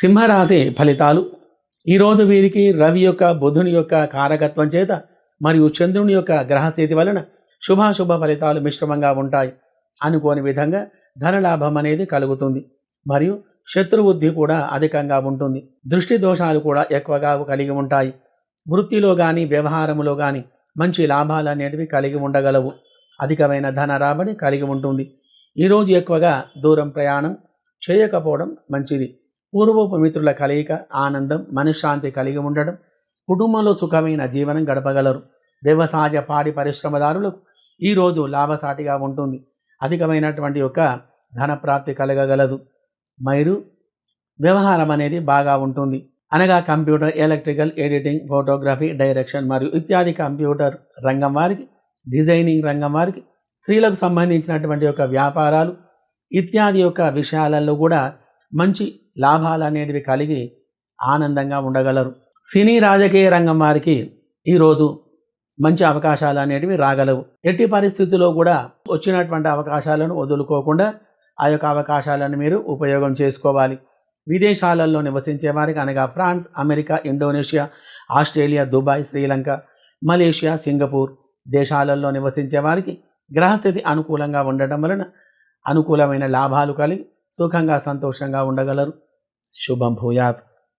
సింహరాశి ఫలితాలు. ఈరోజు వీరికి రవి యొక్క బుధుని యొక్క కారకత్వం చేత మరియు చంద్రుని యొక్క గ్రహస్థితి వలన శుభాశుభ ఫలితాలు మిశ్రమంగా ఉంటాయి అనుకోని విధంగా ధనలాభం అనేది కలుగుతుంది. మరియు శత్రుబుద్ధి కూడా అధికంగా ఉంటుంది. దృష్టి దోషాలు కూడా ఎక్కువగా కలిగి ఉంటాయి. వృత్తిలో కానీ వ్యవహారములో కానీ మంచి లాభాలు అనేటివి కలిగి ఉండగలవు. అధికమైన ధన రాబడి కలిగి ఉంటుంది. ఈరోజు ఎక్కువగా దూరం ప్రయాణం చేయకపోవడం మంచిది. పూర్వపు మిత్రుల కలయిక ఆనందం మనశ్శాంతి కలిగి ఉండడం కుటుంబంలో సుఖమైన జీవనం గడపగలరు. వ్యవసాయ పాడి పరిశ్రమదారులకు ఈరోజు లాభసాటిగా ఉంటుంది. అధికమైనటువంటి యొక్క ధన ప్రాప్తి కలగగలదు. మీరు వ్యవహారం అనేది బాగా ఉంటుంది. అనగా computer electrical editing photography direction మరియు ఇత్యాది కంప్యూటర్ రంగం వారికి డిజైనింగ్ రంగం వారికి స్త్రీలకు సంబంధించినటువంటి యొక్క వ్యాపారాలు ఇత్యాది యొక్క విషయాలలో కూడా మంచి లాభాలు అనేటివి కలిగి ఆనందంగా ఉండగలరు. సినీ రాజకీయ రంగం వారికి ఈరోజు మంచి అవకాశాలు అనేటివి రాగలవు. ఎట్టి పరిస్థితుల్లో కూడా వచ్చినటువంటి అవకాశాలను వదులుకోకుండా ఆ యొక్క అవకాశాలను మీరు ఉపయోగం చేసుకోవాలి. విదేశాలలో నివసించే వారికి అనగా France America Indonesia Australia Dubai Sri Lanka Malaysia Singapore దేశాలలో నివసించే వారికి గ్రహస్థితి అనుకూలంగా ఉండటం వలన అనుకూలమైన లాభాలు కలిగి సుఖంగా సంతోషంగా ఉండగలరు. శుభం భూయాత్.